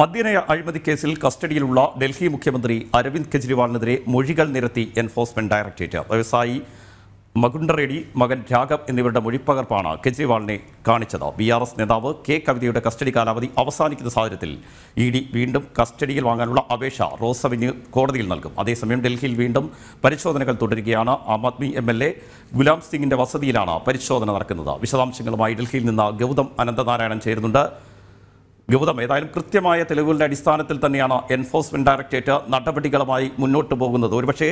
മദ്യനയ അഴിമതി കേസിൽ കസ്റ്റഡിയിലുള്ള ഡൽഹി മുഖ്യമന്ത്രി അരവിന്ദ് കെജ്രിവാളിനെതിരെ മൊഴികൾ നിരത്തി എൻഫോഴ്സ്മെന്റ് ഡയറക്ടറേറ്റ്. വ്യവസായി മകുണ്ട റെഡ്ഡി മകൻ രാഘവ് എന്നിവരുടെ മൊഴിപ്പകർപ്പാണ് കെജ്രിവാളിനെ കാണിച്ചത്. ബി ആർ എസ് നേതാവ് കെ കവിതയുടെ കസ്റ്റഡി കാലാവധി അവസാനിക്കുന്ന സാഹചര്യത്തിൽ ഇ ഡി വീണ്ടും കസ്റ്റഡിയിൽ വാങ്ങാനുള്ള അപേക്ഷ റോസ് അവന്യൂ കോടതിയിൽ നൽകും. അതേസമയം ഡൽഹിയിൽ വീണ്ടും പരിശോധനകൾ തുടരുകയാണ്. Aam Aadmi M L A Gulam സിംഗിന്റെ വസതിയിലാണ് പരിശോധന നടക്കുന്നത്. വിശദാംശങ്ങളുമായി ഡൽഹിയിൽ നിന്ന് ഗൗതം അനന്തനാരായണൻ ചേരുന്നുണ്ട്. ഗൗതം ഏതായാലും കൃത്യമായ തെളിവുകളുടെ അടിസ്ഥാനത്തിൽ തന്നെയാണ് എൻഫോഴ്സ്മെന്റ് ഡയറക്ടറേറ്റ് നടപടികളുമായി മുന്നോട്ട് പോകുന്നത്. ഒരുപക്ഷേ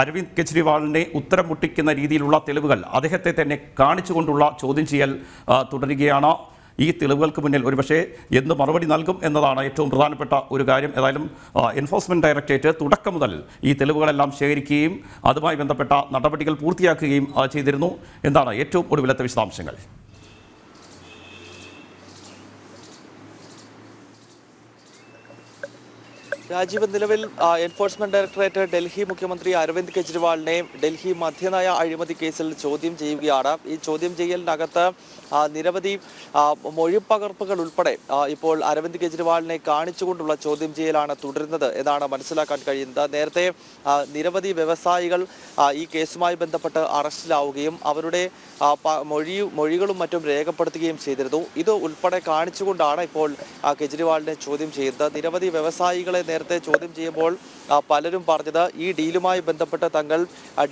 അരവിന്ദ് കെജ്രിവാളിനെ ഉത്തരം മുട്ടിക്കുന്ന രീതിയിലുള്ള തെളിവുകൾ അദ്ദേഹത്തെ തന്നെ കാണിച്ചുകൊണ്ടുള്ള ചോദ്യം ചെയ്യൽ തുടരുകയാണ്. ഈ തെളിവുകൾക്ക് മുന്നിൽ ഒരുപക്ഷേ എന്ത് മറുപടി നൽകും എന്നതാണ് ഏറ്റവും പ്രധാനപ്പെട്ട ഒരു കാര്യം. ഏതായാലും എൻഫോഴ്സ്മെന്റ് ഡയറക്ടറേറ്റ് തുടക്കം മുതൽ ഈ തെളിവുകളെല്ലാം ശേഖരിക്കുകയും അതുമായി ബന്ധപ്പെട്ട നടപടികൾ പൂർത്തിയാക്കുകയും ചെയ്തിരുന്നു. എന്താണ് ഏറ്റവും ഒടുവിലത്തെ വിശദാംശങ്ങൾ? രാജീവ് നിലവിൽ എൻഫോഴ്സ്മെന്റ് ഡയറക്ടറേറ്റ് ഡൽഹി മുഖ്യമന്ത്രി അരവിന്ദ് കെജ്രിവാളിനെ ഡൽഹി മദ്യനയ അഴിമതി കേസിൽ ചോദ്യം ചെയ്യുകയാണ്. ഈ ചോദ്യം ചെയ്യലിനകത്ത് നിരവധി മൊഴിപ്പകർപ്പുകൾ ഉൾപ്പെടെ ഇപ്പോൾ അരവിന്ദ് കെജ്രിവാളിനെ കാണിച്ചുകൊണ്ടുള്ള ചോദ്യം ചെയ്യലാണ് തുടരുന്നത് എന്നാണ് മനസ്സിലാക്കാൻ കഴിയുന്നത്. നേരത്തെ നിരവധി വ്യവസായികൾ ഈ കേസുമായി ബന്ധപ്പെട്ട് അറസ്റ്റിലാവുകയും അവരുടെ മൊഴി മൊഴികളും മറ്റും രേഖപ്പെടുത്തുകയും ചെയ്തിരുന്നു. ഇത് ഉൾപ്പെടെ കാണിച്ചുകൊണ്ടാണ് ഇപ്പോൾ കെജ്രിവാളിനെ ചോദ്യം ചെയ്യുന്നത്. നിരവധി വ്യവസായികളെ നേരത്തെ ചോദ്യം ചെയ്യുമ്പോൾ പലരും പറഞ്ഞത് ഈ ഡീലുമായി ബന്ധപ്പെട്ട് തങ്ങൾ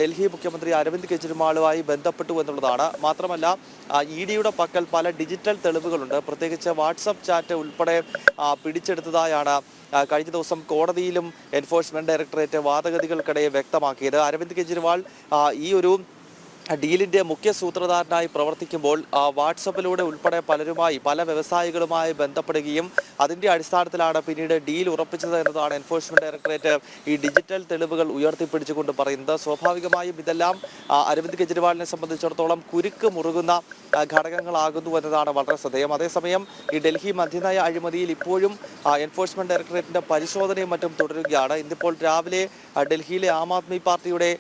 ഡൽഹി മുഖ്യമന്ത്രി അരവിന്ദ് കെജ്രിവാളുമായി ബന്ധപ്പെട്ടു എന്നുള്ളതാണ്. മാത്രമല്ല ഇ പക്കൽ പല ഡിജിറ്റൽ തെളിവുകളുണ്ട്. പ്രത്യേകിച്ച് വാട്സപ്പ് ചാറ്റ് ഉൾപ്പെടെ പിടിച്ചെടുത്തതായാണ് കഴിഞ്ഞ ദിവസം കോടതിയിലും എൻഫോഴ്സ്മെന്റ് ഡയറക്ടറേറ്റ് വാദഗതികൾക്കിടെ വ്യക്തമാക്കിയത്. അരവിന്ദ് കെജ്രിവാൾ ഈ ഒരു ഡീലിന്റെ മുഖ്യ സൂത്രധാരനായി പ്രവർത്തിക്കുമ്പോൾ വാട്സപ്പിലൂടെ ഉൾപ്പെടെ പലരുമായി പല വ്യവസായികളുമായി ബന്ധപ്പെടുകയും അതിന്റെ അടിസ്ഥാനത്തിലാണ് പിന്നീട് ഡീൽ ഉറപ്പിച്ചത് എന്നതാണ് എൻഫോഴ്സ്മെന്റ് ഡയറക്ടറേറ്റ് ഈ ഡിജിറ്റൽ തെളിവുകൾ ഉയർത്തിപ്പിടിച്ചുകൊണ്ട് പറയുന്നത്. സ്വാഭാവികമായും ഇതെല്ലാം അരവിന്ദ് കെജ്രിവാളിനെ സംബന്ധിച്ചിടത്തോളം കുരുക്ക് മുറുകുന്ന ഘടകങ്ങളാകുന്നു എന്നതാണ് വളരെ ശ്രദ്ധേയം. അതേസമയം ഈ ഡൽഹി മദ്യനയ അഴിമതിയിൽ ഇപ്പോഴും എൻഫോഴ്സ്മെന്റ് ഡയറക്ടറേറ്റിന്റെ പരിശോധനയും മറ്റും തുടരുകയാണ്. ഇന്നിപ്പോൾ രാവിലെ ഡൽഹിയിലെ ആം ആദ്മി പാർട്ടിയുടെ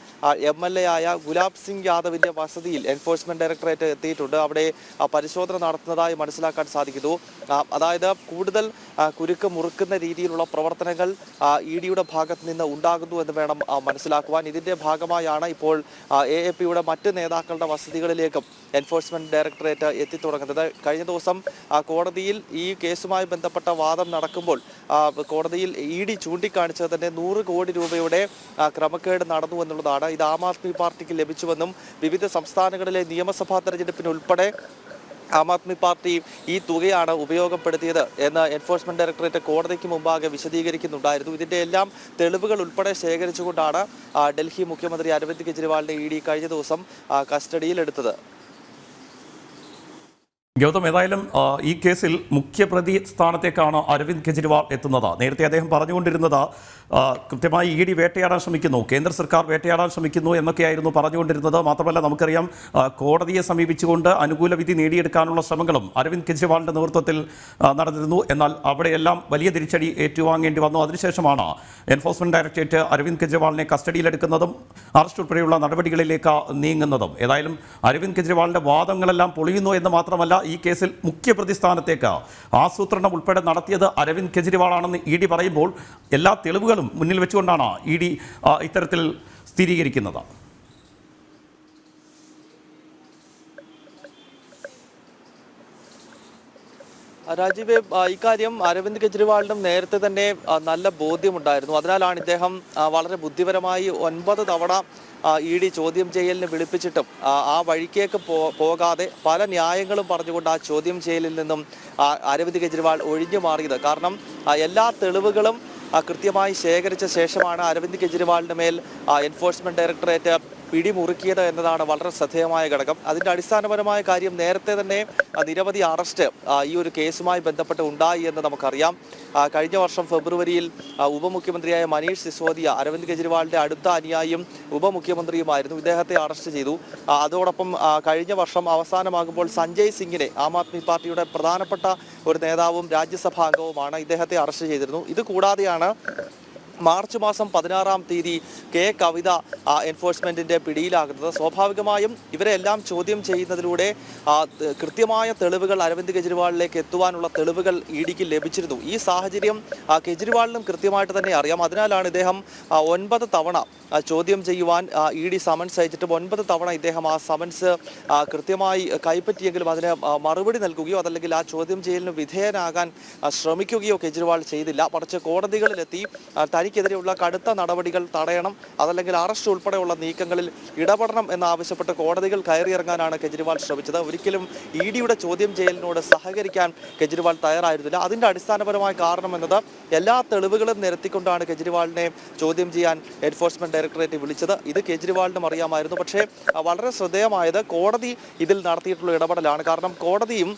എം എൽ എ ആയ ഗുലാബ് സിംഗ് യാദവിന്റെ വസതിയിൽ എൻഫോഴ്സ്മെന്റ് ഡയറക്ടറേറ്റ് എത്തിയിട്ടുണ്ട്. അവിടെ പരിശോധന നടത്തുന്നതായി മനസ്സിലാക്കാൻ സാധിക്കുന്നു. അതായത് കൂടുതൽ കുരുക്ക് മുറുക്കുന്ന രീതിയിലുള്ള പ്രവർത്തനങ്ങൾ ഇ ഡിയുടെ ഭാഗത്ത് നിന്ന് ഉണ്ടാകുന്നു എന്ന് വേണം മനസ്സിലാക്കുവാൻ. ഇതിന്റെ ഭാഗമായാണ് ഇപ്പോൾ എ എ പിയുടെ മറ്റ് നേതാക്കളുടെ വസതികളിലേക്കും എൻഫോഴ്സ്മെന്റ് ഡയറക്ടറേറ്റ് എത്തിത്തുടങ്ങുന്നത്. കഴിഞ്ഞ ദിവസം കോടതിയിൽ ഈ കേസുമായി ബന്ധപ്പെട്ട വാദം നടക്കുമ്പോൾ കോടതിയിൽ ഇ ഡി ചൂണ്ടിക്കാണിച്ചത് തന്നെ നൂറ് കോടി രൂപയുടെ ക്രമക്കേട് നടന്നു എന്നുള്ളതാണ്. ഇത് ആം ആദ്മി പാർട്ടിക്ക് ലഭിച്ചുവെന്നും വിവിധ സംസ്ഥാനങ്ങളിലെ നിയമസഭാ തെരഞ്ഞെടുപ്പിന് ഉൾപ്പെടെ ആം ആദ്മി പാർട്ടി ഈ തുകയാണ് ഉപയോഗപ്പെടുത്തിയത് എന്ന് എൻഫോഴ്സ്മെന്റ് ഡയറക്ടറേറ്റ് കോടതിക്ക് മുമ്പാകെ വിശദീകരിക്കുന്നുണ്ടായിരുന്നു. ഇതിന്റെ എല്ലാം തെളിവുകൾ ഉൾപ്പെടെ ശേഖരിച്ചുകൊണ്ടാണ് ഡൽഹി മുഖ്യമന്ത്രി അരവിന്ദ് കെജ്രിവാളിനെ ഇ കഴിഞ്ഞ ദിവസം കസ്റ്റഡിയിൽ കസ്റ്റഡിയിലെടുത്തത്. ഗൗതം ഏതായാലും ഈ കേസിൽ മുഖ്യപ്രതി സ്ഥാനത്തേക്കാണ് അരവിന്ദ് കെജ്രിവാൾ എത്തുന്നത്. നേരത്തെ അദ്ദേഹം പറഞ്ഞുകൊണ്ടിരുന്നത് കൃത്യമായി ഇ ഡി വേട്ടയാടാൻ ശ്രമിക്കുന്നു കേന്ദ്ര സർക്കാർ വേട്ടയാടാൻ ശ്രമിക്കുന്നു എന്നൊക്കെയായിരുന്നു പറഞ്ഞുകൊണ്ടിരുന്നത്. മാത്രമല്ല നമുക്കറിയാം കോടതിയെ സമീപിച്ചുകൊണ്ട് അനുകൂല വിധി നേടിയെടുക്കാനുള്ള ശ്രമങ്ങളും അരവിന്ദ് കെജ്രിവാളിന്റെ നേതൃത്വത്തിൽ നടന്നിരുന്നു. എന്നാൽ അവിടെയെല്ലാം വലിയ തിരിച്ചടി ഏറ്റുവാങ്ങേണ്ടി വന്നു. അതിനുശേഷമാണ് എൻഫോഴ്സ്മെന്റ് ഡയറക്ടറേറ്റ് അരവിന്ദ് കെജ്രിവാളിനെ കസ്റ്റഡിയിലെടുക്കുന്നതും അറസ്റ്റ് ഉൾപ്പെടെയുള്ള നടപടികളിലേക്ക് നീങ്ങുന്നതും. ഏതായാലും അരവിന്ദ് കെജ്രിവാളിന്റെ വാദങ്ങളെല്ലാം പൊളിയുന്നു എന്ന് മാത്രമല്ല ഈ കേസിൽ മുഖ്യ പ്രതിസ്ഥാനത്തേക്ക് ആസൂത്രണം ഉൾപ്പെടെ നടത്തിയത് അരവിന്ദ് കെജ്രിവാളാണെന്ന് ഇ ഡി പറയുമ്പോൾ എല്ലാ തെളിവുകളും മുന്നിൽ വെച്ചുകൊണ്ടാണ് ഇ ഡി ഇത്തരത്തിൽ സ്ഥിരീകരിക്കുന്നത്. രാജീവ് ഇക്കാര്യം അരവിന്ദ് കെജ്രിവാളിനും നേരത്തെ തന്നെ നല്ല ബോധ്യമുണ്ടായിരുന്നു. അതിനാലാണ് ഇദ്ദേഹം വളരെ ബുദ്ധിപരമായി ഒൻപത് തവണ ഇ ഡി ചോദ്യം ചെയ്യലിന് വിളിപ്പിച്ചിട്ടും ആ, വഴിക്കേക്ക് പോകാതെ പല ന്യായങ്ങളും പറഞ്ഞുകൊണ്ട് ആ ചോദ്യം ചെയ്യലിൽ നിന്നും അരവിന്ദ് കെജ്രിവാൾ ഒഴിഞ്ഞു മാറിയത്. കാരണം എല്ലാ തെളിവുകളും കൃത്യമായി ശേഖരിച്ച ശേഷമാണ് അരവിന്ദ് കെജ്രിവാളിന്റെ മേൽ എൻഫോഴ്സ്മെന്റ് ഡയറക്ടറേറ്റ് പിടിമുറുക്കിയത് എന്നതാണ് വളരെ ശ്രദ്ധേയമായ ഘടകം. അതിന്റെ അടിസ്ഥാനപരമായ കാര്യം നേരത്തെ തന്നെ നിരവധി അറസ്റ്റ് ഈ ഒരു കേസുമായി ബന്ധപ്പെട്ട് ഉണ്ടായി എന്ന് നമുക്കറിയാം. കഴിഞ്ഞ വർഷം ഫെബ്രുവരിയിൽ ഉപമുഖ്യമന്ത്രിയായ മനീഷ് സിസോദിയ അരവിന്ദ് കെജ്രിവാളിന്റെ അടുത്ത അനുയായിയും ഉപമുഖ്യമന്ത്രിയുമായിരുന്നു. ഇദ്ദേഹത്തെ അറസ്റ്റ് ചെയ്തു. അതോടൊപ്പം കഴിഞ്ഞ വർഷം അവസാനമാകുമ്പോൾ സഞ്ജയ് സിംഗിനെ ആം ആദ്മി പാർട്ടിയുടെ പ്രധാനപ്പെട്ട ഒരു നേതാവും രാജ്യസഭാ അംഗവുമാണ് ഇദ്ദേഹത്തെ അറസ്റ്റ് ചെയ്തിരുന്നു. ഇത് കൂടാതെയാണ് മാർച്ച് മാസം പതിനാറാം തീയതി കെ കവിത എൻഫോഴ്സ്മെന്റിന്റെ പിടിയിലാകുന്നത്. സ്വാഭാവികമായും ഇവരെ എല്ലാം ചോദ്യം ചെയ്യുന്നതിലൂടെ കൃത്യമായ തെളിവുകൾ അരവിന്ദ് കെജ്രിവാളിലേക്ക് എത്തുവാനുള്ള തെളിവുകൾ ഇ ഡിക്ക് ലഭിച്ചിരുന്നു. ഈ സാഹചര്യം കെജ്രിവാളിനും കൃത്യമായിട്ട് തന്നെ അറിയാം. അതിനാലാണ് ഇദ്ദേഹം ഒൻപത് തവണ ചോദ്യം ചെയ്യുവാൻ ഇ ഡി സമൻസ് അയച്ചിട്ട് ഒൻപത് തവണ ഇദ്ദേഹം ആ സമൻസ് കൃത്യമായി കൈപ്പറ്റിയെങ്കിലും അതിന് മറുപടി നൽകുകയോ അതല്ലെങ്കിൽ ആ ചോദ്യം ചെയ്യലിന് വിധേയനാകാൻ ശ്രമിക്കുകയോ കെജ്രിവാൾ ചെയ്തില്ല. മറിച്ച് കോടതികളിലെത്തി തനിക്കെതിരെയുള്ള കടുത്ത നടപടികൾ തടയണം അതല്ലെങ്കിൽ അറസ്റ്റ് ഉൾപ്പെടെയുള്ള നീക്കങ്ങളിൽ ഇടപെടണം എന്നാവശ്യപ്പെട്ട് കോടതികൾ കയറിയിറങ്ങാനാണ് കെജ്രിവാൾ ശ്രമിച്ചത്. ഒരിക്കലും ഇ ഡിയുടെ ചോദ്യം ചെയ്യലിനോട് സഹകരിക്കാൻ കെജ്രിവാൾ തയ്യാറായിരുന്നില്ല. അതിന്റെ അടിസ്ഥാനപരമായ കാരണം എന്നത് എല്ലാ തെളിവുകളും നിരത്തിക്കൊണ്ടാണ് കെജ്രിവാളിനെ ചോദ്യം ചെയ്യാൻ എൻഫോഴ്സ്മെന്റ് ഡയറക്ടറേറ്റ് വിളിച്ചത്. ഇത് കെജ്രിവാളിനും അറിയാമായിരുന്നു. പക്ഷേ വളരെ ശ്രദ്ധേയമായത് കോടതി ഇതിൽ നടത്തിയിട്ടുള്ള ഇടപെടലാണ്. കാരണം കോടതിയും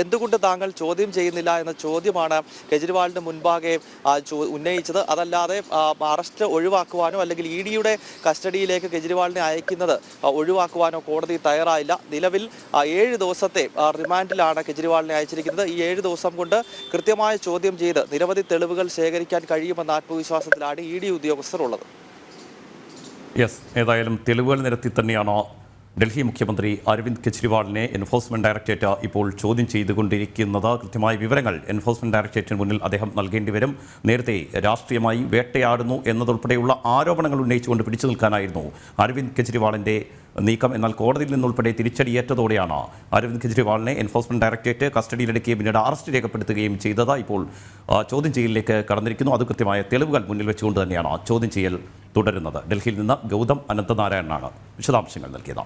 എന്തുകൊണ്ട് താങ്കൾ ചോദ്യം ചെയ്യുന്നില്ല എന്ന ചോദ്യമാണ് കെജ്രിവാളിന് മുൻപാകെ ഉന്നയിച്ചത്. അതല്ലാതെ അറസ്റ്റ് ഒഴിവാക്കുവാനോ അല്ലെങ്കിൽ ഇ ഡിയുടെ കസ്റ്റഡിയിലേക്ക് കെജ്രിവാളിനെ അയക്കുന്നത് ഒഴിവാക്കുവാനോ കോടതി തയ്യാറായില്ല. നിലവിൽ ഏഴ് ദിവസത്തെ റിമാൻഡിലാണ് കെജ്രിവാളിനെ അയച്ചിരിക്കുന്നത്. ഈ ഏഴ് ദിവസം കൊണ്ട് കൃത്യമായ ചോദ്യം ചെയ്ത് നിരവധി തെളിവുകൾ ശേഖരിക്കാൻ കഴിയുമെന്ന ആത്മവിശ്വാസത്തിലാണ് ഇ ഡി ഉദ്യോഗസ്ഥർ ഉള്ളത് യെസ് ഏതായാലും തെളിവുകൾ നിരത്തി തന്നെയാണ് ഡൽഹി മുഖ്യമന്ത്രി അരവിന്ദ് കെജ്രിവാളിനെ എൻഫോഴ്സ്മെന്റ് ഡയറക്ടറേറ്റ് ഇപ്പോൾ ചോദ്യം ചെയ്തുകൊണ്ടിരിക്കുന്നത് കൃത്യമായ വിവരങ്ങൾ എൻഫോഴ്സ്മെന്റ് ഡയറക്ടറേറ്റിന് മുന്നിൽ അദ്ദേഹം നൽകേണ്ടി വരും. നേരത്തെ രാഷ്ട്രീയമായി വേട്ടയാടുന്നു എന്നതുൾപ്പെടെയുള്ള ആരോപണങ്ങൾ ഉന്നയിച്ചുകൊണ്ട് പിടിച്ചു നിൽക്കാനായിരുന്നു അരവിന്ദ് കെജ്രിവാളിന്റെ നീക്കം. എന്നാൽ കോടതിയിൽ നിന്നുൾപ്പെടെ തിരിച്ചടിയേറ്റതോടെയാണ് അരവിന്ദ് കെജ്രിവാളിനെ എൻഫോഴ്സ്മെന്റ് ഡയറക്ടറേറ്റ് കസ്റ്റഡിയിലെടുക്കുകയും പിന്നീട് അറസ്റ്റ് രേഖപ്പെടുത്തുകയും ചെയ്തത് ഇപ്പോൾ ചോദ്യം ചെയ്യലിലേക്ക് കടന്നിരിക്കുന്നു. അത് കൃത്യമായ തെളിവുകൾ മുന്നിൽ വെച്ചുകൊണ്ട് തന്നെയാണ് ചോദ്യം ചെയ്യൽ തുടരുന്നത്. ഡൽഹിയിൽ നിന്ന് ഗൗതം അനന്തനാരായണനാണ് വിശദാംശങ്ങൾ നൽകിയത്.